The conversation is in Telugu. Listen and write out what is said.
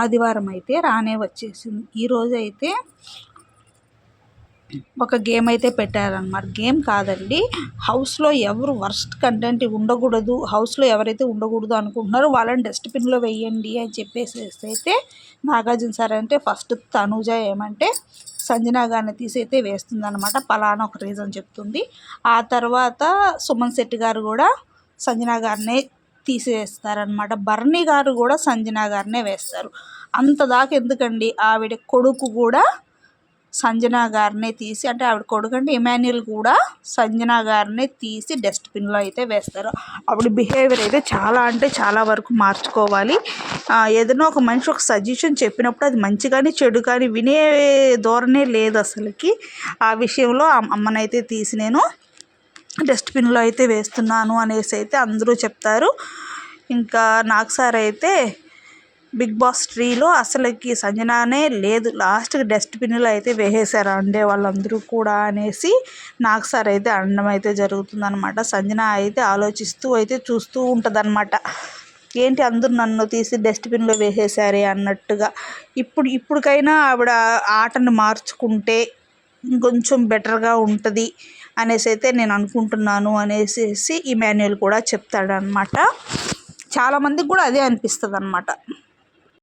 ఆదివారం అయితే రానే వచ్చేసింది. ఈరోజు అయితే ఒక గేమ్ అయితే పెట్టారనమాట గేమ్ కాదండి హౌస్లో ఎవరు వర్స్ట్ కంటెంట్ ఉండకూడదు హౌస్లో ఎవరైతే ఉండకూడదు అనుకుంటున్నారో వాళ్ళని డస్ట్బిన్లో వేయండి అని చెప్పేసి అయితే నాగార్జున సార్ అంటే ఫస్ట్ తనుజ ఏమంటే సంజనా గారిని తీసి అయితే వేస్తుంది అనమాట పలానా ఒక రీజన్ చెప్తుంది. ఆ తర్వాత సుమన్ శెట్టి గారు కూడా సంజనా గారినే తీసేస్తారనమాట బర్ణి గారు కూడా సంజనా గారినే వేస్తారు. అంత దాకా ఎందుకండి? ఆవిడ కొడుకు కూడా సంజనా గారినే తీసి అంటే ఆవిడ కొడుకు అంటే ఇమాన్యుల్ కూడా సంజనా గారినే తీసి డస్ట్బిన్లో అయితే వేస్తారు. ఆవిడ బిహేవియర్ అయితే చాలా అంటే చాలా వరకు మార్చుకోవాలి. ఏదైనా ఒక మనిషి ఒక సజెషన్ చెప్పినప్పుడు అది మంచి కానీ చెడు కానీ వినే ధోరణే లేదు అసలుకి. ఆ విషయంలో అమ్మనైతే తీసి నేను డస్ట్బిన్లో అయితే వేస్తున్నాను అనేసి అయితే అందరూ చెప్తారు. ఇంకా నాకు సార్ అయితే బిగ్ బాస్ ట్రీలో అసలుకి సంజనానే లేదు. లాస్ట్కి డస్ట్బిన్లో అయితే వేసేసారు అండే వాళ్ళందరూ కూడా అనేసి నాకు సార్ అయితే అనడం అయితే జరుగుతుందనమాట సంజన అయితే ఆలోచిస్తూ అయితే చూస్తూ ఉంటుందన్నమాట. ఏంటి అందరూ నన్ను తీసి డస్ట్బిన్లో వేసేసారే అన్నట్టుగా. ఇప్పుడు ఇప్పటికైనా ఆవిడ ఆటను మార్చుకుంటే ఇంకొంచెం బెటర్గా ఉంటుంది. అనేసి అయితే నేను అనుకుంటున్నాను అనేసి ఇమాన్యుల్ కూడా చెప్తాడనమాట చాలామందికి కూడా అదే అనిపిస్తుంది అనమాట